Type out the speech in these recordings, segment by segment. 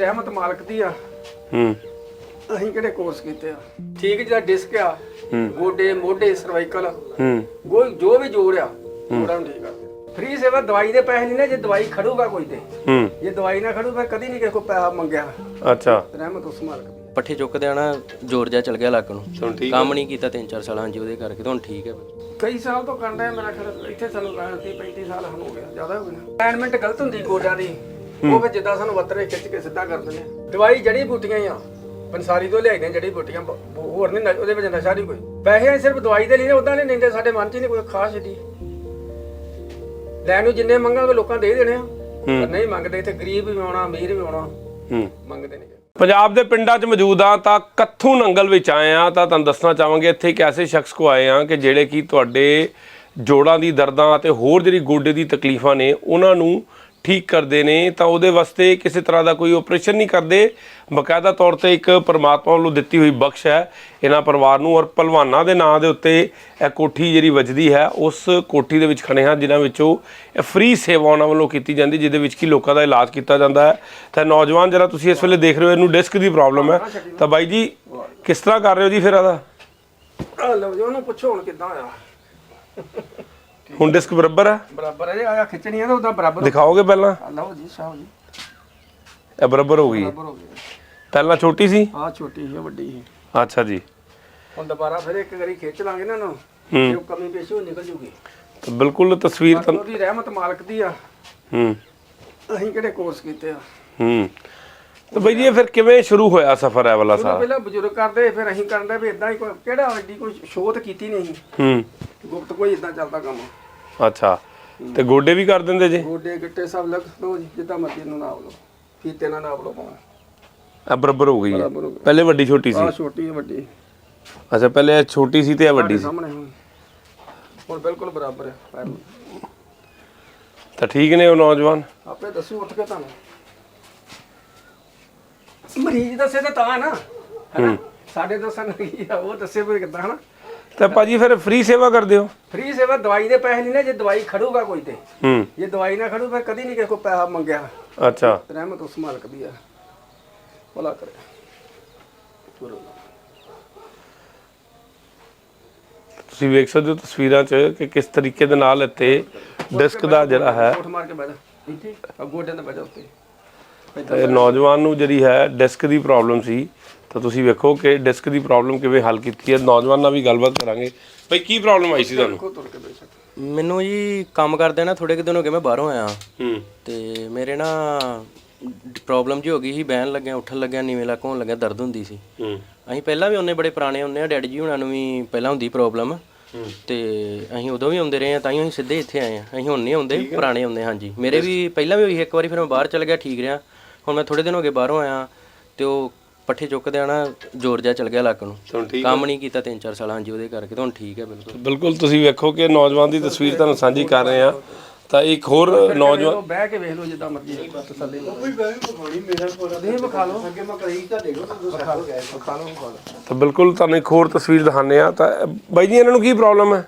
ਰਹਿਮਤ ਮਾਲਕ ਦੀ ਆ। ਹੂੰ। ਅਸੀਂ ਕਿਹੜੇ ਕੋਰਸ ਕੀਤੇ ਆ? ਠੀਕ ਜਿਹੜਾ ਡਿਸਕ ਆ ਹੂੰ। ਗੋਡੇ ਮੋਢੇ ਸਰਵਾਈਕਲ ਹੂੰ। ਗੋ ਜੋ ਵੀ ਜੋੜ ਆ ਜੋੜਾਂ ਨੂੰ ਠੀਕ ਕਰਦੇ ਫ੍ਰੀ ਸੇਵਾ ਦਵਾਈ ਦੇ ਪੈਸੇ ਨਹੀਂ ਨਾ ਜੇ ਦਵਾਈ ਖੜੂਗਾ ਕੋਈ ਤੇ। ਹੂੰ। ਜੇ ਦਵਾਈ ਨਾ ਖੜੂ ਫਿਰ ਕਦੀ ਨਹੀਂ ਕਿਸੇ ਕੋ ਪੈਸਾ ਮੰਗਿਆ। ਅੱਛਾ। ਰਹਿਮਤ ਉਸ ਮਾਲਕ ਦੀ ਪੱਠੇ ਚੁੱਕਦੇ ਆ ਨਾ ਜ਼ੋਰ ਜਿਹਾ ਚਲ ਗਿਆ ਲੱਕ ਨੂੰ। ਹੁਣ ਠੀਕ ਕੰਮ ਨਹੀਂ ਕੀਤਾ 3-4 ਸਾਲਾਂ ਹਾਂਜੀ ਉਹਦੇ ਕਰਕੇ ਤਾਂ ਹੁਣ ਠੀਕ ਹੈ ਕਈ ਸਾਲ ਤੋਂ ਕਰਨ ਰਿਹਾ ਮੇਰਾ ਖਿਆਲ ਇੱਥੇ ਸਾਨੂੰ 30 35 ਸਾਲ ਹੋ ਗਿਆ ਜ਼ਿਆਦਾ ਹੋ ਗਿਆ ਅਲਾਈਨਮੈਂਟ ਗਲਤ ਹੁੰਦੀ ਗੋਡਿਆਂ ਦੀ। ਉਹ ਫਿਰ ਜਿੱਦਾਂ ਸਾਨੂੰ ਵੱਤਰੇ ਖਿੱਚ ਕੇ ਸਿੱਧਾ ਕਰ ਦਿੰਦੇ ਆ। ਦਵਾਈ ਜੜੀ ਬੂਟੀਆਂ ਹੀ ਆ। ਪੰਸਾਰੀ ਤੋਂ ਲਿਆਈਆਂ ਜੜੀ ਬੂਟੀਆਂ ਬ- ਬ- ਹੋਰ ਨਹੀਂ ਉਹਦੇ ਵਿੱਚ ਨਸ਼ਾ ਨਹੀਂ ਕੋਈ। ਪੈਸੇ ਸਿਰਫ ਦਵਾਈ ਦੇ ਲਈ ਨੇ ਉਦਾਂ ਨਹੀਂ ਲੈਂਦੇ ਸਾਡੇ ਮਨ 'ਚ ਹੀ ਨਹੀਂ ਕੋਈ ਖਾਸ ਜੀ ਲੈਣ ਨੂੰ ਜਿੰਨੇ ਮੰਗਾਂਗੇ ਲੋਕਾਂ ਦੇ ਹੀ ਦੇਣੇ ਆ। ਪਰ ਨਹੀਂ ਮੰਗਦੇ ਇੱਥੇ ਗਰੀਬ ਵੀ ਆਉਣਾ ਅਮੀਰ ਵੀ ਆਉਣਾ। ਹੂੰ। ਮੰਗਦੇ ਨਹੀਂ ਪੰਜਾਬ ਦੇ ਪਿੰਡਾਂ 'ਚ ਮੌਜੂਦ ਆ ਤਾਂ ਕੱਥੂ ਨੰਗਲ ਵਿੱਚ ਆਏ ਆ ਤਾਂ ਤੁਹਾਨੂੰ ਦੱਸਣਾ ਚਾਹਾਂਗੇ ਇੱਥੇ ਇੱਕ ਐਸੇ ਸ਼ਖਸ ਕੋ ਆਏ ਆ ਕਿ ਜਿਹੜੇ ਕਿ ਤੁਹਾਡੇ ਜੋੜਾਂ ਦੀ ਦਰਦਾਂ ਅਤੇ ਹੋਰ ਜਿਹੜੀ ਗੋਡੇ ਦੀ ਤਕਲੀਫਾਂ ਨੇ ਉਹਨਾਂ ਨੂੰ ਠੀਕ ਕਰਦੇ ਨੇ, ਤਾਂ ਉਹਦੇ ਵਾਸਤੇ ਕਿਸੇ ਤਰ੍ਹਾਂ ਦਾ ਕੋਈ ਆਪਰੇਸ਼ਨ ਨਹੀਂ ਕਰਦੇ। ਬਕਾਇਦਾ ਤੌਰ ਤੇ ਇੱਕ ਪਰਮਾਤਮਾ ਵੱਲੋਂ ਦਿੱਤੀ ਹੋਈ ਬਖਸ਼ ਹੈ। ਇਹਨਾਂ ਪਰਿਵਾਰ ਨੂੰ ਔਰ ਪਹਿਲਵਾਨਾਂ ਦੇ ਨਾਂ ਦੇ ਉੱਤੇ ਇਹ ਕੋਠੀ ਜਿਹੜੀ ਵੱਜਦੀ ਹੈ, ਉਸ ਕੋਠੀ ਦੇ ਵਿੱਚ ਖੜੇ ਹਾਂ, ਜਿਨ੍ਹਾਂ ਵਿੱਚੋਂ ਇਹ ਫ੍ਰੀ ਸੇਵਾ ਉਹਨਾਂ ਵੱਲੋਂ ਕੀਤੀ ਜਾਂਦੀ, ਜਿਹਦੇ ਵਿੱਚ ਕਿ ਲੋਕਾਂ ਦਾ ਇਲਾਜ ਕੀਤਾ ਜਾਂਦਾ ਹੈ। ਤਾਂ ਨੌਜਵਾਨ ਜਿਹੜਾ ਤੁਸੀਂ ਇਸ ਵੇਲੇ ਦੇਖ ਰਹੇ ਹੋ, ਇਹਨੂੰ ਡਿਸਕ ਦੀ ਪ੍ਰੋਬਲਮ ਹੈ। ਤਾਂ ਬਾਈ ਜੀ, ਕਿਸ ਤਰ੍ਹਾਂ ਕਰ ਰਹੇ ਹੋ ਜੀ ਫਿਰ ਇਹਦਾ? ਲਓ ਜੀ, ਉਹਨੂੰ ਪੁੱਛੋ ਹੁਣ ਕਿੱਦਾਂ ਆ ਹੁਣ ਡਿਸਕ ਬਰਾਬਰ ਹੈ ਬਰਾਬਰ ਹੈ ਜੀ ਆਇਆ ਖਿੱਚਣੀ ਆ ਤਾਂ ਉਹਦਾ ਬਰਾਬਰ ਦਿਖਾਓਗੇ ਪਹਿਲਾਂ? ਆ ਲਓ ਜੀ ਸ਼ਾਹ ਜੀ। ਇਹ ਬਰਾਬਰ ਹੋ ਗਈ। ਬਰਾਬਰ ਹੋ ਗਿਆ। ਪਹਿਲਾਂ ਛੋਟੀ ਸੀ? ਆ ਛੋਟੀ ਸੀ ਵੱਡੀ ਸੀ। ਅੱਛਾ ਜੀ। ਹੁਣ ਦੁਬਾਰਾ ਫਿਰ ਇੱਕ ਵਾਰੀ ਖਿੱਚ ਲਾਂਗੇ ਨਾ ਹੂੰ। ਤੇ ਉਹ ਕਮੀ ਪੇਸ਼ੀ ਉਹ ਨਿਕਲ ਜੂਗੀ। ਤਾਂ ਬਿਲਕੁਲ ਤਸਵੀਰ ਤਾਂ ਉਹਦੀ ਰਹਿਮਤ ਮਾਲਕ ਦੀ ਆ। ਹੂੰ। ਅਸੀਂ ਕਿਹੜੇ ਕੋਰਸ ਕੀਤੇ ਆ? ਹੂੰ। ਤਾਂ ਬਾਈ ਜੀ ਇਹ ਫਿਰ ਕਿਵੇਂ ਸ਼ੁਰੂ ਹੋਇਆ ਸਫ਼ਰ ਹੈ ਵਾਲਾ ਸਾਰਾ? ਪਹਿਲਾਂ ਬਜ਼ੁਰਗ ਕਰਦੇ ਫਿਰ ਅਸੀਂ ਕਰਦੇ ਵੀ ਇਦਾਂ ਹੀ ਕੋਈ ਕਿਹੜਾ ਐਡੀ ਕੋਈ ਸ਼ੋਧ ਕੀਤੀ ਨਹੀਂ ਹੂੰ। ਗੁਪਤ ਕੋਈ ਇਦਾਂ ਚੱਲਦਾ ਕੰਮ। ਅੱਛਾ। ਤੇ ਗੋਡੇ ਵੀ ਕਰ ਦਿੰਦੇ ਜੀ? ਗੋਡੇ ਗਿੱਟੇ ਸਭ ਲੱਗ ਲਓ ਜੀ ਜਿੱਦਾਂ ਮਰਜ਼ੀ ਨੂੰ ਨਾਪ ਲਓ। ਫੀਤੇ ਨਾਲ ਨਾਪ ਲਓ ਭਾਵੇਂ। ਆ ਬਰਾਬਰ ਹੋ ਗਈ ਹੈ। ਬਰਾਬਰ ਹੋ ਗਿਆ ਪਹਿਲੇ ਵੱਡੀ ਛੋਟੀ ਸੀ। ਆ ਛੋਟੀ ਹੈ ਵੱਡੀ। ਅੱਛਾ ਪਹਿਲੇ ਇਹ ਛੋਟੀ ਸੀ ਤੇ ਇਹ ਵੱਡੀ ਤੁਹਾਡੇ ਸੀ। ਸਾਹਮਣੇ ਹੁਣ। ਹੁਣ ਬਿਲਕੁਲ ਬਰਾਬਰ ਹੈ। ਪੈਰ। ਤਾਂ ਠੀਕ ਨੇ ਉਹ ਨੌਜਵਾਨ? ਆਪੇ ਦੱਸੋ ਉੱਠ ਕੇ ਤੁਹਾਨੂੰ। ਮਰੀਜ਼ ਦੱਸੇ ਤਾਂ ਤਾਂ ਨਾ ਹੈਨਾ? ਸਾਡੇ ਦੱਸਣ ਕੀ ਆ ਉਹ ਦੱਸੇ ਵੀ ਕਿੱਦਾਂ ਹਨਾ? ਤਾਂ ਭਾਜੀ ਫਿਰ ਫ੍ਰੀ ਸੇਵਾ ਕਰਦੇ ਹੋ? ਫ੍ਰੀ ਸੇਵਾ ਦਵਾਈ ਦੇ ਪੈਸੇ ਨਹੀਂ ਨਾ ਜੇ ਦਵਾਈ ਖੜੂਗਾ ਕੋਈ ਤੇ। ਹੂੰ। ਜੇ ਦਵਾਈ ਨਾ ਖੜੂ ਫਿਰ ਕਦੀ ਨਹੀਂ ਕਿਸੇ ਕੋ ਪੈਸਾ ਮੰਗਿਆ। ਅੱਛਾ। ਰਹਿਮਤ ਉਸ ਮਾਲਕ ਦੀ ਆ। ਭਲਾ ਕਰੇ। ਗੁਰੂ ਤੁਸੀਂ ਵੇਖ ਸਕਦੇ ਹੋ ਤਸਵੀਰਾਂ 'ਚ ਕਿ ਕਿਸ ਤਰੀਕੇ ਦੇ ਨਾਲ ਇੱਥੇ ਡਿਸਕ ਦਾ ਜਿਹੜਾ ਹੈ ਉੱਠ ਮਾਰ ਕੇ ਬਹਿ ਜਾ। ਇੱਥੇ? ਆ ਗੋਡਿਆਂ ਤੇ ਬਹਿ ਜਾ ਉੱਤੇ ਇਹ ਨੌਜਵਾਨ ਨੂੰ ਜਿਹੜੀ ਹੈ ਡਿਸਕ ਦੀ ਪ੍ਰੋਬਲਮ ਸੀ ਤਾਂ ਤੁਸੀਂ ਵੇਖੋ ਕਿ ਡਿਸਕ ਦੀ ਪ੍ਰੋਬਲਮ ਕਿਵੇਂ ਹੱਲ ਕੀਤੀ ਹੈ। ਨੌਜਵਾਨ ਨਾਲ ਵੀ ਗੱਲਬਾਤ ਕਰਾਂਗੇ। ਭਾਈ ਕੀ ਪ੍ਰੋਬਲਮ ਆਈ ਸੀ ਤੁਹਾਨੂੰ? ਮੈਨੂੰ ਜੀ ਕੰਮ ਕਰਦੇ ਨਾ ਥੋੜੇ ਕਿ ਦਿਨ ਹੋ ਗਏ ਮੈਂ ਬਾਹਰੋਂ ਆਇਆ। ਹੂੰ। ਤੇ ਮੇਰੇ ਨਾ ਪ੍ਰੋਬਲਮ ਜੀ ਹੋ ਗਈ ਸੀ ਬਹਿਣ ਲੱਗਿਆ ਉੱਠਣ ਲੱਗਿਆ ਨੀਵੇਂ ਲੱਕ ਹੋਣ ਲੱਗਿਆ ਦਰਦ ਹੁੰਦੀ ਸੀ। ਹੂੰ। ਅਸੀਂ ਪਹਿਲਾਂ ਵੀ ਉਹਨੇ ਬੜੇ ਪੁਰਾਣੇ ਹੁੰਨੇ ਆ ਡੈਡੀ ਜੀ ਹੁਣਾਂ ਨੂੰ ਵੀ ਪਹਿਲਾਂ ਹੁੰਦੀ ਪ੍ਰੋਬਲਮ। ਤੇ ਅਸੀਂ ਉਦੋਂ ਵੀ ਆਉਂਦੇ ਰਹੇ ਆ ਤਾਂ ਹੀ ਅਸੀਂ ਸਿੱਧੇ ਇੱਥੇ ਆਏ ਆ ਅਸੀਂ ਹੁਣ ਨਹੀਂ ਆਉਂਦੇ ਪੁਰਾਣੇ ਆਉਂਦੇ ਹਾਂਜੀ। ਮੇਰੇ ਵੀ ਪਹਿਲਾਂ ਵੀ ਹੋਈ ਇੱਕ ਵਾਰੀ ਫਿਰ ਮੈਂ ਬਾਹਰ ਚਲ ਗਿਆ ਠੀਕ ਰਿਹਾ। ਹੁਣ ਮੈਂ ਥੋੜੇ ਦਿਨ ਹੋ ਗਏ ਬਾਹਰੋਂ ਆਇਆ ਤੇ ਉਹ ਪੱਠੇ ਚੁੱਕਦੇ ਆ ਨਾ ਜ਼ੋਰ ਜਿਹਾ ਚਲ ਗਿਆ ਲੱਕ ਨੂੰ। ਹੁਣ ਠੀਕ ਕੰਮ ਨਹੀਂ ਕੀਤਾ 3-4 ਸਾਲਾਂ ਹਾਂਜੀ ਉਹਦੇ ਕਰਕੇ ਤਾਂ ਹੁਣ ਠੀਕ ਹੈ ਬਿਲਕੁਲ। ਬਿਲਕੁਲ ਤੁਸੀਂ ਵੇਖੋ ਕਿ ਨੌਜਵਾਨ ਦੀ ਤਸਵੀਰ ਤੁਹਾਨੂੰ ਸਾਂਝੀ ਕਰ ਰਹੇ ਆ ਤਾਂ ਇੱਕ ਹੋਰ ਨੌਜਵਾਨ ਉਹ ਬਹਿ ਕੇ ਵੇਖ ਲਓ ਜਿੱਦਾਂ ਮਰਜ਼ੀ ਤਸੱਲੀ ਨਾਲ ਕੋਈ ਬਹਿ ਕੇ ਬਖਾਣੀ ਮੇਰਾ ਕੋਲ। ਦੇ ਵਿਖਾ ਲਓ। ਅੱਗੇ ਮੈਂ ਕਰੀ ਤੁਹਾਡੇ ਕੋਲ ਲਓ ਵਿਖਾ ਲਓ ਵਿਖਾ ਲਓ। ਤਾਂ ਬਿਲਕੁਲ ਤੁਹਾਨੂੰ ਇੱਕ ਹੋਰ ਤਸਵੀਰ ਦਿਖਾਉਂਦੇ ਆ ਤਾਂ ਬਾਈ ਜੀ ਇਹਨਾਂ ਨੂੰ ਕੀ ਪ੍ਰੋਬਲਮ ਹੈ?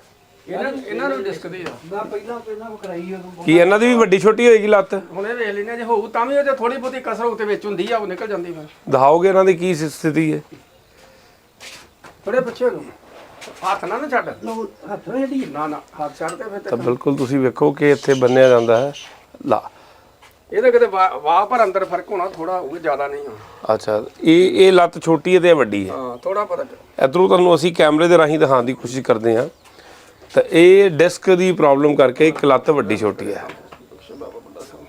ਇਹਨਾਂ ਇਹਨਾਂ ਨੂੰ ਡਿਸਕ ਦੇ ਆ। ਮੈਂ ਪਹਿਲਾਂ ਪਹਿਲਾਂ ਕਰਾਈ ਕੀ ਇਹਨਾਂ ਦੀ ਵੀ ਵੱਡੀ ਛੋਟੀ ਹੋਏਗੀ ਲੱਤ? ਹੁਣ ਇਹ ਵੇਖ ਲੈਨੇ ਜੇ ਹੋਊ ਤਾਂ ਵੀ ਉਹ ਥੋੜੀ ਬਹੁਤੀ ਕਸਰ ਉੱਤੇ ਵਿੱਚ ਹੁੰਦੀ ਆ ਉਹ ਨਿਕਲ ਜਾਂਦੀ ਫਿਰ। ਦਿਖਾਓਗੇ ਇਹਨਾਂ ਦੀ ਕੀ ਸਥਿਤੀ ਹੈ? ਥੋੜੇ ਪਿੱਛੇ ਨੂੰ ਹੱਥ ਨਾ ਨਾ ਛੱਡ। ਹੱਥ ਨਾ ਛੱਡੀ। ਨਾ ਨਾ ਹੱਥ ਛੱਡ ਤੇ ਫਿਰ ਤਾਂ ਤੇ ਬਿਲਕੁਲ ਤੁਸੀਂ ਵੇਖੋ ਕਿ ਇੱਥੇ ਬੰਨਿਆ ਜਾਂਦਾ ਹੈ। ਲਾ। ਇਹਦੇ ਕਿਤੇ ਵਾਹ ਵਾਹ ਪਰ ਅੰਦਰ ਫ਼ਰਕ ਹੋਣਾ ਥੋੜਾ ਹੋਊਗਾ ਜ਼ਿਆਦਾ ਨਹੀਂ ਹੋਣਾ। ਅੱਛਾ ਇਹ ਇਹ ਲੱਤ ਛੋਟੀ ਹੈ ਤੇ ਇਹ ਵੱਡੀ ਹੈ? ਹਾਂ ਥੋੜਾ ਫ਼ਰਕ। ਇਧਰੋਂ ਤੁਹਾਨੂੰ ਅਸੀਂ ਕੈਮਰੇ ਦੇ ਰਾਹੀਂ ਦਿਖਾਉਣ ਦੀ ਕੋਸ਼ਿਸ਼ ਕਰਦੇ ਹਾਂ। ਤਾਂ ਇਹ ਡਿਸਕ ਦੀ ਪ੍ਰੋਬਲਮ ਕਰਕੇ ਇੱਕ ਲੱਤ ਵੱਡੀ ਛੋਟੀ ਹੈ। ਬਾਬਾ ਬੁੱਢਾ ਸਾਹਿਬ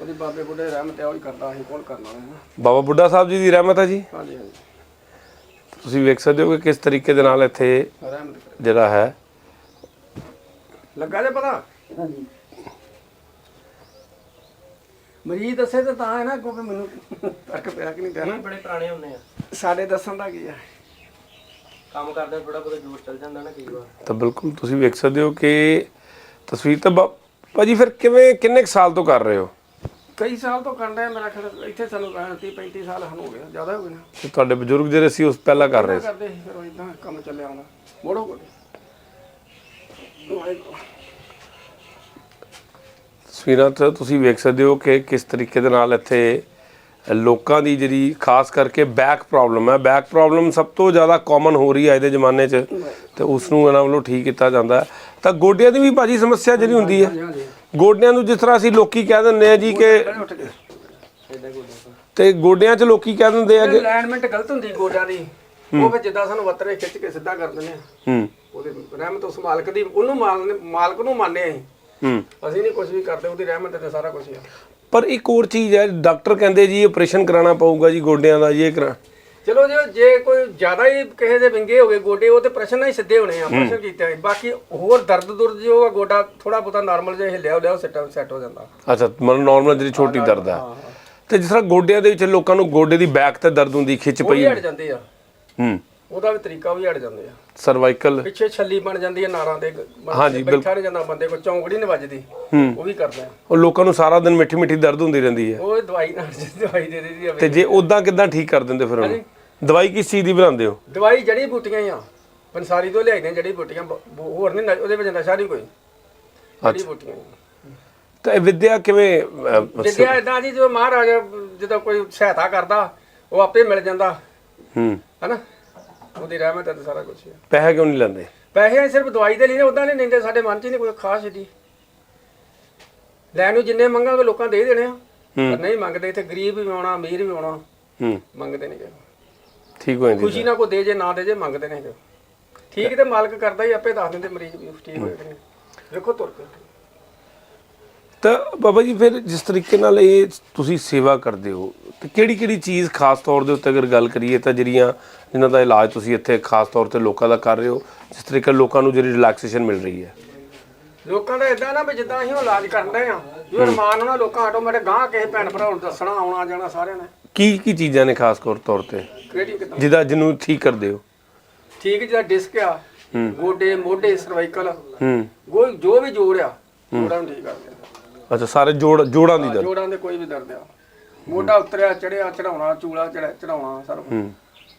ਉਹਦੀ ਬਾਬੇ ਬੁੱਢੇ ਰਹਿਮਤ ਹੈ ਉਹ ਹੀ ਕਰਦਾ ਅਸੀਂ ਕੌਣ ਕਰਨਾ ਹੈ? ਨਾ ਬਾਬਾ ਬੁੱਢਾ ਸਾਹਿਬ ਜੀ ਦੀ ਰਹਿਮਤ ਹੈ ਜੀ? ਹਾਂਜੀ ਹਾਂਜੀ। ਤੁਸੀਂ ਵੇਖ ਸਕਦੇ ਹੋ ਕਿ ਕਿਸ ਤਰੀਕੇ ਦੇ ਨਾਲ ਇੱਥੇ ਰਹਿਮਤ ਕਰੇ। ਜਿਹੜਾ ਹੈ। ਲੱਗਾ ਜੇ ਪਤਾ? ਹਾਂਜੀ। ਮਰੀਜ਼ ਦੱਸੇ ਤਾਂ ਤਾਂ ਹੈ ਨਾ ਕਿਉਂਕਿ ਮੈਨੂੰ ਫ਼ਰਕ ਪਿਆ ਕਿ ਨਹੀਂ ਪਿਆ ਨਾ। ਬੜੇ ਪੁਰਾਣੇ ਹੁੰਨੇ ਆ। ਸਾਡੇ ਦੱਸਣ ਦਾ ਕੀ ਆ ਕੰਮ ਕਰਦੇ ਥੋੜਾ ਬਹੁਤਾ ਜ਼ੋਰ ਚੱਲ ਜਾਂਦਾ ਨਾ ਕਈ ਵਾਰ। ਤਾਂ ਬਿਲਕੁਲ ਤੁਸੀਂ ਵੇਖ ਸਕਦੇ ਹੋ ਕਿ ਤਸਵੀਰ ਤਾਂ ਬਾ- ਭਾਜੀ ਫਿਰ ਕਿਵੇਂ ਕਿੰਨੇ ਕੁ ਸਾਲ ਤੋਂ ਕਰ ਰਹੇ ਹੋ? ਕਈ ਸਾਲ ਤੋਂ ਕਰਨ ਰਿਹਾ ਮੇਰਾ ਖਿਆਲ ਇੱਥੇ ਸਾਨੂੰ 30 35 ਸਾਲ ਹਨ ਹੋ ਗਏ ਜ਼ਿਆਦਾ ਹੋ ਗਏ ਨਾ। ਤੇ ਤੁਹਾਡੇ ਬਜ਼ੁਰਗ ਜਿਹੜੇ ਸੀ ਉਸ ਪਹਿਲਾਂ ਕਰ ਰਹੇ ਸੀ ਕਰਦੇ ਸੀ ਫਿਰ ਇਦਾਂ ਕੰਮ ਚੱਲਿਆ ਆਉਂਦਾ ਮੋੜੋ ਕੋਲ ਤਸਵੀਰਾਂ 'ਚ ਤੁਸੀਂ ਵੇਖ ਸਕਦੇ ਹੋ ਕਿ ਕਿਸ ਤਰੀਕੇ ਦੇ ਨਾਲ ਇੱਥੇ ਲੋਕਾਂ ਦੀ ਜਿਹੜੀ ਖਾਸ ਕਰਕੇ ਬੈਕ ਪ੍ਰੋਬਲਮ ਹੈ ਬੈਕ ਪ੍ਰੋਬਲਮ ਸਭ ਤੋਂ ਜ਼ਿਆਦਾ ਕਾਮਨ ਹੋ ਰਹੀ ਹੈ ਅੱਜ ਦੇ ਜ਼ਮਾਨੇ 'ਚ ਤੇ ਉਸ ਨੂੰ ਇਹਨਾਂ ਵੱਲੋਂ ਠੀਕ ਕੀਤਾ ਜਾਂਦਾ ਤਾਂ ਗੋਡਿਆਂ ਦੀ ਵੀ ਭਾਜੀ ਸਮੱਸਿਆ ਜਿਹੜੀ ਹੁੰਦੀ ਹੈ। ਗੋਡਿਆਂ ਨੂੰ ਜਿਸ ਤਰ੍ਹਾਂ ਅਸੀਂ ਲੋਕੀ ਕਹਿ ਦਿੰਦੇ ਆ ਜੀ ਕਿ ਤੇ ਗੋਡਿਆਂ 'ਚ ਲੋਕੀ ਕਹਿ ਦਿੰਦੇ ਆ ਕਿ ਅਲਾਈਨਮੈਂਟ ਗਲਤ ਹੁੰਦੀ ਗੋਡਿਆਂ ਦੀ। ਉਹ ਫਿਰ ਜਿੱਦਾਂ ਸਾਨੂੰ ਵੱਤਰੇ ਖਿੱਚ ਕੇ ਸਿੱਧਾ ਕਰ ਦਿੰਦੇ ਆ। ਹੂੰ। ਉਹਦੇ ਰਹਿਮਤ ਉਸ ਮਾਲਕ ਦੀ ਉਹਨੂੰ ਮਾਲ- ਮਾਲਕ ਨੂੰ ਮੰਨਦੇ ਅਸੀਂ। ਹੂੰ। ਅਸੀਂ ਨਹੀਂ ਕੁਝ ਵੀ ਕਰਦੇ ਉਹਦੀ ਰਹਿਮਤ ਤੇ ਸਾਰਾ ਕੁਝ ਹੀ ਆ। ਪਰ ਇੱਕ ਹੋਰ ਚੀਜ਼ ਹੈ ਡਾਕਟਰ ਕਹਿੰਦੇ ਜੀ ਆਪਰੇਸ਼ਨ ਕਰਾਉਣਾ ਪਊਗਾ ਜੀ ਗੋਡਿਆਂ ਦਾ ਜੀ ਇਹ ਕਰਾ ਚਲੋ ਜੇ ਜੇ ਕੋਈ ਜ਼ਿਆਦਾ ਹੀ ਕਿਸੇ ਦੇ ਵਿੰਗੇ ਹੋ ਗਏ ਗੋਡੇ ਉਹ ਤੇ ਪ੍ਰਸ਼ਨ ਹੀ ਸਿੱਧੇ ਹੋਣੇ ਆ ਪ੍ਰਸ਼ਨ ਕੀਤੇ ਹੋਏ। ਬਾਕੀ ਹੋਰ ਦਰਦ ਦੁਰਦ ਜੋ ਆ ਗੋਡਾ ਥੋੜਾ ਬਹੁਤਾ ਨਾਰਮਲ ਜੇ ਹਿੱਲਿਆ ਹੁਲਿਆ ਉਹ ਸੈੱਟ ਸੈੱਟ ਹੋ ਜਾਂਦਾ। ਅੱਛਾ ਮਤਲਬ ਨਾਰਮਲ ਜਿਹੜੀ ਛੋਟੀ ਦਰਦ ਹੈ ਤੇ ਜਿਸ ਤਰ੍ਹਾਂ ਗੋਡਿਆਂ ਦੇ ਵਿੱਚ ਲੋਕਾਂ ਨੂੰ ਗੋਡੇ ਦੀ ਬੈਕ ਤੇ ਦਰਦ ਹੁੰਦੀ ਖਿੱਚ ਉਹ ਪਈ ਹਟ ਜਾਂਦੇ ਆ। ਹੂੰ। ਉਹਦਾ ਵੀ ਤਰੀਕਾ ਵੀ ਹਟ ਜਾਂਦੇ ਆ। ਸਰਵਾਈਕਲ ਪਿੱਛੇ ਛੱਲੀ ਬਣ ਜਾਂਦੀ ਹੈ ਨਾਰਾਂ ਦੇ ਹਾਂਜੀ, ਬੈਠਾ ਨਹੀਂ ਜਾਂਦਾ ਬੰਦੇ ਕੋ ਚੌਂਕੜੀ ਨਹੀਂ ਵੱਜਦੀ। ਉਹ ਵੀ ਕਰਦਾ। ਉਹ ਲੋਕਾਂ ਨੂੰ ਸਾਰਾ ਦਿਨ ਮਿੱਠੀ ਮਿੱਠੀ ਦਰਦ ਹੁੰਦੀ ਰਹਿੰਦੀ ਹੈ। ਉਹ ਦਵਾਈ ਨਾਲ ਦਵਾਈ ਦੇ ਦਿੱਤੀ ਆ ਤੇ ਜੇ ਉਦਾਂ ਕਿਦਾਂ ਠੀਕ ਕਰ ਦਿੰਦੇ ਫਿਰ ਉਹਨੂੰ? ਦਵਾਈ ਕਿਸ ਚੀਜ਼ ਦੀ ਬਣਾਉਂਦੇ ਹੋ? ਦਵਾਈ ਜੜੀ ਬੂਟੀਆਂ ਹੀ ਆ। ਪੰਸਾਰੀ ਤੋਂ ਲਿਆਈਆਂ ਜੜੀ ਬੂਟੀਆਂ ਹੋਰ ਨਹੀਂ ਉਹਦੇ ਵਿੱਚ ਨਸ਼ਾ ਨਹੀਂ ਕੋਈ। ਜੜੀ ਬੂਟੀਆਂ। ਤਾਂ ਵਿਦਿਆ ਕਿਵੇਂ ਵਿਦਿਆ ਇਦਾਂ ਜੀ ਜੋ ਮਹਾਰਾਜ ਜਦੋਂ ਕੋਈ ਸਹਾਇਤਾ ਕਰਦਾ ਉਹ ਆਪੇ ਮਿਲ ਜਾਂਦਾ। ਹੂੰ। ਹਨਾ? ਉਹਦੀ ਰਹਿਮਤ ਹੈ ਤੇ ਸਾਰਾ ਕੁਝ ਪੈਸੇ ਕਿਉਂ ਨਹੀਂ ਲੈਂਦੇ? ਪੈਸੇ ਸਿਰਫ ਦਵਾਈ ਦੇ ਲਈ ਨੇ ਉਦਾਂ ਨਹੀਂ ਲੈਂਦੇ ਸਾਡੇ ਮਨ 'ਚ ਹੀ ਨਹੀਂ ਕੋਈ ਖਾਸ ਏਡੀ ਲੈਣ ਨੂੰ ਜਿੰਨੇ ਮੰਗਾਂਗੇ ਲੋਕਾਂ ਦੇ ਹੀ ਦੇਣੇ ਆ। ਪਰ ਨਹੀਂ ਮੰਗਦੇ ਇੱਥੇ ਗਰੀਬ ਵੀ ਆਉਣਾ ਅਮੀਰ ਵੀ ਆਉਣਾ ਹੂੰ। ਮੰਗਦੇ ਨਹੀਂ ਗੇ ਠੀਕ ਹੋ ਜਾਂਦੀ ਖੁਸ਼ੀ ਨਾਲ ਕੋ ਦੇ ਜੇ ਨਾ ਦੇ ਜੇ ਮੰਗਦੇ ਨੇ। ਗੇ। ਠੀਕ ਤੇ ਮਾਲਕ ਕਰਦਾ ਹੀ ਆਪੇ ਦੱਸ ਦਿੰਦੇ ਮਰੀਜ਼ ਵੀ ਠੀਕ ਕਿ ਨਹੀਂ। ਵੇਖੋ ਤੁਰ ਕੇ ਤਾਂ ਬਾਬਾ ਜੀ ਫਿਰ ਜਿਸ ਤਰੀਕੇ ਨਾਲ ਇਹ ਤੁਸੀਂ ਸੇਵਾ ਕਰਦੇ ਹੋ ਤੇ ਕਿਹੜੀ ਕਿਹੜੀ ਚੀਜ਼ ਖਾਸ ਤੌਰ ਦੇ ਉੱਤੇ ਅਗਰ ਗੱਲ ਕਰੀਏ ਤਾਂ ਜਿਹੜੀਆਂ ਜਿਨ੍ਹਾਂ ਦਾ ਇਲਾਜ ਤੁਸੀਂ ਇੱਥੇ ਖਾਸ ਤੌਰ ਤੇ ਲੋਕਾਂ ਦਾ ਕਰ ਰਹੇ ਹੋ ਜਿਸ ਤਰੀਕੇ ਲੋਕਾਂ ਨੂੰ ਜਿਹੜੀ ਰਿਲੈਕਸੇਸ਼ਨ ਮਿਲ ਰਹੀ ਹੈ। ਲੋਕਾਂ ਦਾ ਇਦਾਂ ਨਾ ਵੀ ਜਿੱਦਾਂ ਅਸੀਂ ਉਹ ਇਲਾਜ ਕਰਦੇ ਆ ਜੋ ਰਮਾਨ ਉਹਨਾਂ ਲੋਕਾਂ ਆਟੋਮੈਟਿਕ ਗਾਂ ਕਿਸੇ ਭੈਣ ਭਰਾ ਨੂੰ ਦੱਸਣਾ ਆਉਣਾ ਜਾਣਾ ਸਾਰਿਆਂ ਨੇ। ਕੀ ਕੀ ਚੀਜ਼ਾਂ ਨੇ ਖਾਸ ਤੌਰ ਤੇ? ਕਿਹੜੀ ਕਿਦਾਂ ਜਿਹਦਾ ਜਿਹਨੂੰ ਠੀਕ ਕਰਦੇ ਹੋ। ਠੀਕ ਜਿਹੜਾ ਡਿਸਕ ਆ ਗੋਡੇ ਮੋਢੇ ਸਰਵਾਈਕਲ ਹੂੰ। ਜੋ ਵੀ ਜੋੜ ਆ ਜੋੜਾਂ ਨੂੰ ਠੀਕ ਕਰਦੇ ਆ ਅੱਛਾ ਸਾਰੇ ਜੋੜ ਜੋੜਾਂ ਦੀ ਦਰਦ। ਜੋੜਾਂ ਦੇ ਕੋਈ ਵੀ ਦਰਦ ਆ। ਮੋਢਾ ਉਤਰਿਆ ਚੜਿਆ ਚੜਾਉਣਾ ਚੂਲਾ ਚੜਾ ਚੜਾਉਣਾ ਸਾਰਾ ਕੁਛ।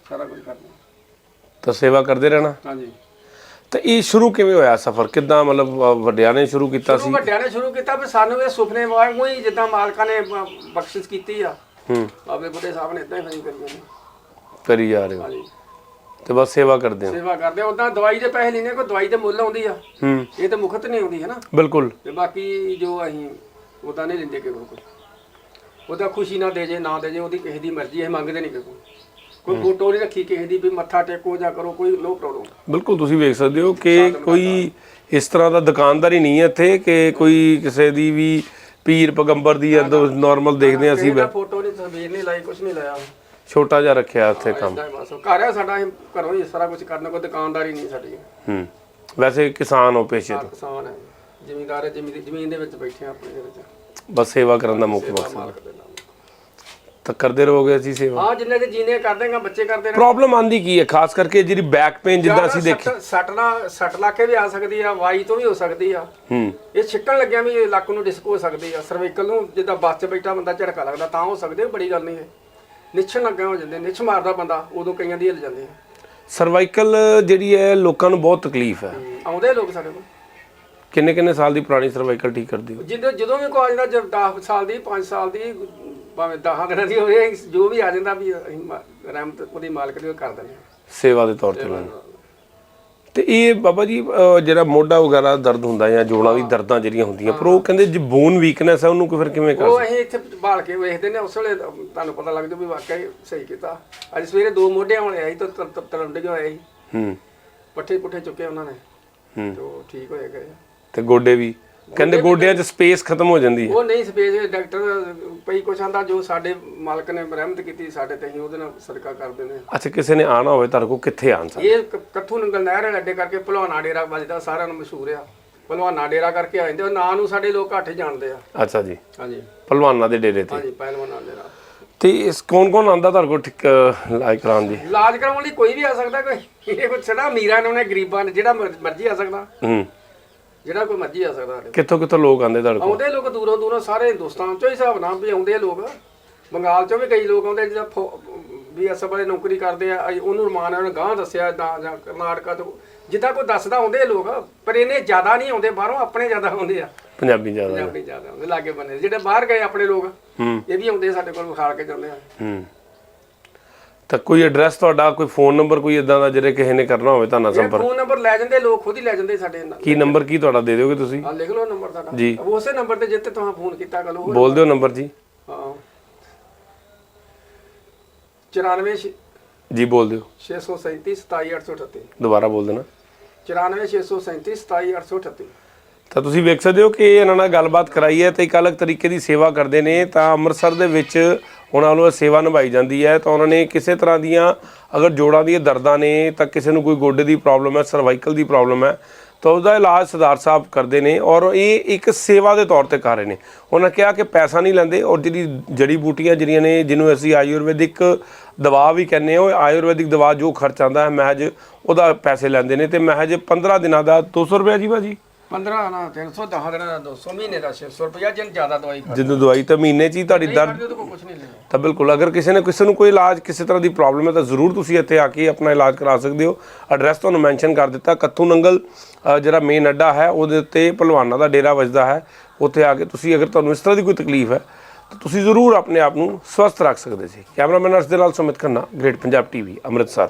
ਸਾਰਾ ਕੁਝ ਕਰਨਾ। ਤਾਂ ਸੇਵਾ ਕਰਦੇ ਰਹਿਣਾ। ਹਾਂਜੀ। ਤਾਂ ਇਹ ਸ਼ੁਰੂ ਕਿਵੇਂ ਹੋਇਆ ਸਫ਼ਰ? ਕਿੱਦਾਂ ਮਤਲਬ ਅ, ਵੱਡਿਆਂ ਨੇ ਸ਼ੁਰੂ ਕੀਤਾ ਸੀ? ਵੱਡਿਆਂ ਨੇ ਸ਼ੁਰੂ ਕੀਤਾ ਵੀ ਸਾਨੂੰ ਇਹ ਸੁਪਨੇ ਵਾਂਗੂ ਹੀ ਜਿੱਦਾਂ ਮਾਲਕਾਂ ਨੇ ਬ- ਬਖਸ਼ਿਸ਼ ਕੀਤੀ ਆ। ਹੂੰ। ਬਾਬੇ ਬੁੱਢੇ ਸਾਹਿਬ ਨੇ ਇਦਾਂ ਹੀ ਫਰੀ ਕਰੀ ਜਾਂਦੇ ਕਰੀ ਜਾ ਰਹੇ ਹੋ। ਹਾਂਜੀ। ਤੇ ਬਸ ਸੇਵਾ ਕਰਦੇ ਹੋ? ਸੇਵਾ ਕਰਦੇ ਉਦਾਂ ਦਵਾਈ ਦੇ ਪੈਸੇ ਲੈਣੇ ਕੋਈ ਦਵਾਈ ਤੇ ਮੁੱਲ ਆਉਂਦੀ ਆ। ਹੂੰ। ਇਹ ਤਾਂ ਮੁਫਤ ਨਹੀਂ ਆਉਂਦੀ ਹੈ ਨਾ? ਬਿਲਕੁਲ। ਤੇ ਬਾਕੀ ਜੋ ਅਸੀਂ ਉਦਾਂ ਨਹੀਂ ਲੈਂਦੇ ਕਿਸੇ ਕੋਲ ਉਹਦਾ ਖੁਸ਼ੀ ਨਾ ਦੇ ਜੇ ਨਾ ਦੇ ਜੇ ਉਹਦੀ ਕਿਸੇ ਦੀ ਮਰਜ਼ੀ ਹੈ ਮੰਗਦੇ ਨਹੀਂ ਕੋਲ ਕੋਈ ਫੋਟੋ ਨਹੀਂ ਰੱਖੀ ਕਿਸੇ ਦੀ ਵੀ ਮੱਥਾ ਟੇਕੋ ਜਾਂ ਕਰੋ ਕੋਈ ਨੋ ਪ੍ਰੋਬਲਮ ਬਿਲਕੁਲ ਤੁਸੀਂ ਵੇਖ ਸਕਦੇ ਹੋ ਕਿ ਕੋਈ ਇਸ ਤਰ੍ਹਾਂ ਦਾ ਦੁਕਾਨਦਾਰੀ ਨਹੀਂ ਹੈ ਇੱਥੇ ਕਿ ਕੋਈ ਕਿਸੇ ਦੀ ਵੀ ਪੀਰ ਪਗੰਬਰ ਦੀ ਨਾਰਮਲ ਦੇਖਦੇ ਹਾਂ ਅਸੀਂ ਫੋਟੋ ਨਹੀਂ ਤਸਵੀਰ ਨਹੀਂ ਲਾਈ ਕੁਝ ਨਹੀਂ ਲਾਇਆ। ਛੋਟਾ ਜਿਹਾ ਰੱਖਿਆ ਇੱਥੇ ਕੰਮ। ਹੀ ਘਰ ਆ ਸਾਡਾ ਘਰੋਂ ਹੀ ਸਾਰਾ ਕੁਝ ਕਰਨਾ ਕੋਈ ਦੁਕਾਨਦਾਰੀ ਨਹੀਂ ਸਾਡੀ। ਹੂੰ। ਵੈਸੇ ਕਿਸਾਨ ਹੋ ਪੇਸ਼ੇ ਤੋਂ। ਕਿਸਾਨ ਹੈ। ਜ਼ਿਮੀਂਦਾਰ ਹੈ ਜ਼ਮੀਨ ਜ਼ਮੀਨ ਦੇ ਵਿੱਚ ਬੈਠੇ ਆ ਆਪਣੇ ਦੇ ਵਿੱਚ। ਬਸ ਸੇਵਾ ਕਰਨ ਦਾ ਮੁੱਖ ਮਕਸਦ ਤਾਂ ਕਰਦੇ ਰਹੋਗੇ ਅਸੀਂ ਸੇਵਾ? ਹਾਂ ਜਿੰਨੇ ਕਿ ਜੀਨੇ ਕਰ ਦੇਗਾ ਬੱਚੇ ਕਰਦੇ ਨੇ। ਪ੍ਰੋਬਲਮ ਆਂਦੀ ਕੀ ਹੈ? ਖਾਸ ਕਰਕੇ ਜਿਹੜੀ ਬੈਕ ਪੇਨ ਜਿੱਦਾਂ ਅਸੀਂ ਦੇਖੀ। ਸੱਟ- ਸੱਟ ਲਾ ਕੇ ਵੀ ਆ ਸਕਦੀ ਆ ਵਾਈ ਤੋਂ ਵੀ ਹੋ ਸਕਦੀ ਆ। ਹੂੰ। ਇਹ ਛਿੱਕਣ ਲੱਗਿਆ ਵੀ ਲੱਕ ਨੂੰ ਡਿਸਕ ਹੋ ਸਕਦੀ ਆ। ਸਰਵਾਈਕਲ ਨੂੰ ਜਿੱਦਾਂ ਬੱਸ 'ਚ ਬੈਠਾ ਬੰਦਾ ਝੜਕਾ ਲੱਗਦਾ ਤਾਂ ਹੋ ਸਕਦੇ ਬੜੀ ਗੱਲ ਨਹੀਂ ਹੈ। ਨਿਛਣ ਲੱਗਿਆ ਹੋ ਜਾਂਦੇ ਨਿਛ ਮਾਰਦਾ ਬੰਦਾ ਉਦੋਂ ਕਈਆਂ ਦੀ ਹਿੱਲ ਜਾਂਦੇ ਆ। ਸਰਵਾਈਕਲ ਜਿਹੜੀ ਹੈ ਲੋਕਾਂ ਨੂੰ ਬਹੁਤ ਤਕਲੀਫ ਹੈ। ਆਉਂਦੇ ਲੋਕ ਸਾਡੇ ਕੋਲ। ਕਿੰਨੇ ਕਿੰਨੇ ਸਾਲ ਦੀ ਪੁਰਾਣੀ ਸਰਵਾਈਕਲ ਠੀਕ ਕਰਦੇ ਹੋ? ਜਿੱਦੋਂ ਜਦੋਂ ਵੀ ਕੋਈ ਆ ਜਾਂਦਾ ਜਦ 10 ਸਾਲ ਦੀ 5 ਸਾਲ ਦੀ ਭਾਵੇਂ 10 ਦਿਨਾਂ ਦੀ ਹੋਵੇ ਜੋ ਵੀ ਆ ਜਾਂਦਾ ਵੀ ਅਸੀਂ ਮਾ- ਰਹਿਮਤ ਉਹਦੀ ਮਾਲਕ ਦੀ ਉਹ ਕਰ ਦਿੰਦੇ ਹਾਂ ਸੇਵਾ ਦੇ ਤੌਰ ਤੇ ਲੈਣ ਤੇ। ਇਹ ਬਾਬਾ ਜੀ ਅਹ ਜਿਹੜਾ ਮੋਢਾ ਵਗੈਰਾ ਦਰਦ ਹੁੰਦਾ ਜਾਂ ਜੋੜਾਂ ਦੀ ਦਰਦਾਂ ਜਿਹੜੀਆਂ ਹੁੰਦੀਆਂ ਪਰ ਉਹ ਕਹਿੰਦੇ ਜੇ ਬੋਨ ਵੀਕਨੈਸ ਹੈ ਉਹਨੂੰ ਫਿਰ ਕਿਵੇਂ ਕਰ ਉਹ ਅਸੀਂ ਇੱਥੇ ਭਾਲ ਕੇ ਵੇਖਦੇ ਨੇ ਉਸ ਵੇਲੇ ਤੁਹਾਨੂੰ ਪਤਾ ਲੱਗ ਜੂ ਵੀ ਵਾਕਿਆ ਹੀ ਸਹੀ ਕੀਤਾ। ਅੱਜ ਸਵੇਰੇ ਦੋ ਮੋਢਿਆਂ ਵਾਲੇ ਆਈ ਤਾਂ ਤਰੰਡੇ ਹੋਏ ਸੀ। ਹੂੰ। ਪੱਠੇ ਪੁੱਠੇ ਚੁੱਕੇ ਉਹਨਾਂ ਨੇ। ਹੂੰ। ਤੇ ਉਹ ਠੀਕ ਹੋਏ ਗਏ। ਤੇ ਗੋਡੇ ਵੀ। ਕਹਿੰਦੇ ਗੋਡਿਆਂ 'ਚ ਸਪੇਸ ਖਤਮ ਹੋ ਜਾਂਦੀ ਹੈ। ਉਹ ਨਹੀਂ ਸਪੇਸ ਡਾਕਟਰ ਪਈ ਕੁਛ ਆਂਦਾ ਜੋ ਸਾਡੇ ਮਾਲਕ ਨੇ ਰਹਿਮਤ ਕੀਤੀ ਸਾਡੇ ਤੇ ਅਸੀਂ ਉਹਦੇ ਨਾਲ ਸਦਕਾ ਕਰਦੇ ਨੇ ਅੱਛਾ ਕਿਸੇ ਨੇ ਆਣਾ ਹੋਵੇ ਤੁਹਾਡੇ ਕੋਲ ਕਿੱਥੇ ਆਣ ਸਕਦਾ ਇਹ ਕ- ਕੱਥੂ ਨੰਗਲ ਨਹਿਰ ਵਾਲੇ ਅੱਡੇ ਕਰਕੇ ਭਲਵਾਨਾ ਡੇਰਾ ਵੱਜਦਾ ਸਾਰਿਆਂ ਨੂੰ ਮਸ਼ਹੂਰ ਆ। ਭਲਵਾਨਾ ਡੇਰਾ ਕਰਕੇ ਆ ਜਾਂਦੇ ਉਹ ਨਾਂ ਨੂੰ ਸਾਡੇ ਲੋਕ ਘੱਟ ਹੀ ਜਾਣਦੇ ਆ। ਅੱਛਾ ਜੀ। ਹਾਂਜੀ। ਪਹਿਲਵਾਨਾਂ ਦੇ ਡੇਰੇ ਤੇ। ਹਾਂਜੀ ਪਹਿਲਵਾਨਾ ਡੇਰਾ। ਤੇ ਇਸ ਕੌਣ ਕੌਣ ਆਂਦਾ ਤੁਹਾਡੇ ਕੋਲ ਠੀਕ ਇਲਾਜ ਕਰਾਉਣ ਦੀ ਇਲਾਜ ਕਰਾਉਣ ਲਈ ਕੋਈ ਵੀ ਆ ਸਕਦਾ ਕੋਈ। ਇਹ ਕੋਈ ਛੜਾ ਅਮੀਰਾਂ ਨੇ ਉਹਨੇ ਗਰੀਬਾਂ ਨੇ ਜਿਹੜਾ ਮਰ- ਮਰਜ਼ੀ ਆ ਸਕਦਾ। ਹੂੰ। ਜਿਹੜਾ ਕੋਈ ਮਰਜ਼ੀ ਆ ਸਕਦਾ ਸਾਡੇ ਕੋਲ। ਕਿੱਥੋਂ ਕਿੱਥੋਂ ਲੋਕ ਆਂਦੇ ਤੁਹਾਡੇ ਕੋਲ? ਆਉਂਦੇ ਲੋਕ ਦੂਰੋਂ ਦੂਰੋਂ ਸਾਰੇ ਹਿੰਦੁਸਤਾਨ ਚੋਂ ਹੀ ਹਿਸਾਬ ਨਾਲ ਵੀ ਆਉਂਦੇ ਲੋਕ। ਬੰਗਾਲ ਚੋਂ ਵੀ ਕਈ ਲੋਕ ਆਉਂਦੇ ਜਿਹੜਾ ਫੌ- ਵੀ ਅਸਲ ਵਾਲੇ ਨੌਕਰੀ ਕਰਦੇ ਆ ਉਹਨੂੰ ਰਮਾਨ ਉਹਨੇ ਗਾਂ ਦੱਸਿਆ ਜਾਂ ਜਾਂ ਕਰਨਾਟਕਾ ਤੋਂ। ਜਿੱਦਾਂ ਕੋਈ ਦੱਸਦਾ ਆਉਂਦੇ ਲੋਕ ਪਰ ਇਹਨੇ ਜ਼ਿਆਦਾ ਨਹੀਂ ਆਉਂਦੇ ਬਾਹਰੋਂ ਆਪਣੇ ਜ਼ਿਆਦਾ ਆਉਂਦੇ ਆ। ਪੰਜਾਬੀ ਜ਼ਿਆਦਾ ਨੇ। ਪੰਜਾਬੀ ਜ਼ਿਆਦਾ ਆਉਂਦੇ ਲਾਗੇ ਬੰਨੇ। ਜਿਹੜੇ ਬਾਹਰ ਗਏ ਆਪਣੇ ਲੋਕ ਹੂੰ। ਇਹ ਵੀ ਆਉਂਦੇ ਸਾਡੇ ਕੋਲ ਵਿਖਾਲ ਕੇ ਜਾਂਦੇ ਆ। ਹੂੰ। ਤਾਂ ਕੋਈ ਐਡਰੈਸ ਤੁਹਾਡਾ ਕੋਈ ਫੋਨ ਨੰਬਰ ਕੋਈ ਇਦਾਂ ਦਾ ਜਿਹੜੇ ਕਿਸੇ ਨੇ ਕਰਨਾ ਹੋਵੇ ਤਾਂ ਇਹ ਸੰਪਰਕ। ਫੋਨ ਨੰਬਰ ਲੈ ਜਾਂਦੇ ਲੋਕ ਖੁਦ ਹੀ ਲੈ ਜਾਂਦੇ ਸਾਡੇ ਨਾਲ। ਕੀ ਨੰਬਰ ਕੀ ਤੁਹਾਡਾ ਦੇ ਦਿਓਗੇ ਤੁਸੀਂ? ਆ ਲਿਖ ਲਓ ਨੰਬਰ ਤੁਹਾਡਾ। ਜੀ। ਉਸੇ ਨੰਬਰ ਤੇ ਜਿੱਤੇ ਤੁਸੀਂ ਫੋਨ ਕੀਤਾ ਕੱਲ ਉਹ ਬੋਲ ਦਿਓ ਨੰਬਰ ਜੀ। ਹਾਂ। 94 ਜੀ ਬੋਲ ਦਿਓ। 637 27838 ਦੁਬਾਰਾ ਬੋਲ ਦੇਣਾ। 94 637 27838 ਤਾਂ ਤੁਸੀਂ ਵੇਖ ਸਕਦੇ ਹੋ ਕਿ ਇਹਨਾਂ ਨਾਲ ਗੱਲਬਾਤ ਕਰਾਈ ਹੈ ਤੇ ਇੱਕ ਅਲੱਗ ਤਰੀਕੇ ਦੀ ਸੇਵਾ ਕਰਦੇ ਨੇ। ਤਾਂ ਅੰਮ੍ਰਿਤਸਰ ਦੇ ਵਿੱਚ ਉਹਨਾਂ ਵੱਲੋਂ ਇਹ ਸੇਵਾ ਨਿਭਾਈ ਜਾਂਦੀ ਹੈ, ਤਾਂ ਉਹਨਾਂ ਨੇ ਕਿਸੇ ਤਰ੍ਹਾਂ ਦੀਆਂ ਅਗਰ ਜੋੜਾਂ ਦੀਆਂ ਦਰਦਾਂ ਨੇ, ਤਾਂ ਕਿਸੇ ਨੂੰ ਕੋਈ ਗੋਡੇ ਦੀ ਪ੍ਰੋਬਲਮ ਹੈ ਸਰਵਾਈਕਲ ਦੀ ਪ੍ਰੋਬਲਮ ਹੈ, ਤਾਂ ਉਹਦਾ ਇਲਾਜ ਸਰਦਾਰ ਸਾਹਿਬ ਕਰਦੇ ਨੇ ਔਰ ਇਹ ਇੱਕ ਸੇਵਾ ਦੇ ਤੌਰ ਤੇ ਕਰ ਰਹੇ ਨੇ। ਉਹਨਾਂ ਕਿਹਾ ਕਿ ਪੈਸਾ ਨਹੀਂ ਲੈਂਦੇ ਔਰ ਜਿਹੜੀ ਜੜੀ ਬੂਟੀਆਂ ਜਿਹੜੀਆਂ ਨੇ, ਜਿਹਨੂੰ ਅਸੀਂ ਆਯੁਰਵੈਦਿਕ ਦਵਾ ਵੀ ਕਹਿੰਦੇ ਹਾਂ, ਉਹ ਆਯੁਰਵੈਦਿਕ ਦਵਾ ਜੋ ਖਰਚ ਆਉਂਦਾ ਹੈ, ਮਹਿਜ ਉਹਦਾ ਪੈਸੇ ਲੈਂਦੇ ਨੇ ਤੇ ਮਹਿਜ 15 ਦਿਨਾਂ ਦਾ 200 ਰੁਪਏ ਜੀ ਭਾਜੀ? 15 ਨਾ 300 10 ਦਿਨਾਂ ਦਾ 200 ਮਹੀਨੇ ਦਾ 600 ਰੁਪਇਆ ਜਿੰਨ ਜ਼ਿਆਦਾ ਦਵਾਈ ਖਾ ਜਦੋਂ ਦਵਾਈ ਤਾਂ ਮਹੀਨੇ 'ਚ ਹੀ ਤੁਹਾਡੀ ਦਰਦ ਉਹਦੇ ਕੋਲ ਕੁਝ ਨਹੀਂ ਲੈਣਾ ਤਾਂ ਬਿਲਕੁਲ ਅਗਰ ਕਿਸੇ ਨੇ ਕਿਸੇ ਨੂੰ ਕੋਈ ਇਲਾਜ ਕਿਸੇ ਤਰ੍ਹਾਂ ਦੀ ਪ੍ਰੋਬਲਮ ਹੈ ਤਾਂ ਜ਼ਰੂਰ ਤੁਸੀਂ ਇੱਥੇ ਆ ਕੇ ਆਪਣਾ ਇਲਾਜ ਕਰਾ ਸਕਦੇ ਹੋ। ਐਡਰੈਸ ਤੁਹਾਨੂੰ ਮੈਂਸ਼ਨ ਕਰ ਦਿੱਤਾ ਕੱਥੂ ਨੰਗਲ ਜਿਹੜਾ ਮੇਨ ਅੱਡਾ ਹੈ ਉਹਦੇ ਉੱਤੇ ਪਹਿਲਵਾਨਾਂ ਦਾ ਡੇਰਾ ਵੱਜਦਾ ਹੈ। ਉੱਥੇ ਆ ਕੇ ਤੁਸੀਂ ਅਗਰ ਤੁਹਾਨੂੰ ਇਸ ਤਰ੍ਹਾਂ ਦੀ ਕੋਈ ਤਕਲੀਫ ਹੈ ਤਾਂ ਤੁਸੀਂ ਜ਼ਰੂਰ ਆਪਣੇ ਆਪ ਨੂੰ ਸਵਸਥ ਰੱਖ ਸਕਦੇ ਸੀ। ਕੈਮਰਾਮੈਨ ਅਰਸ਼ ਦੇ ਨਾਲ ਸੁਮਿਤ ਖੰਨਾ ਗ੍ਰੇਟ ਪੰਜਾਬ ਟੀਵੀ ਅੰਮ੍ਰਿਤਸਰ।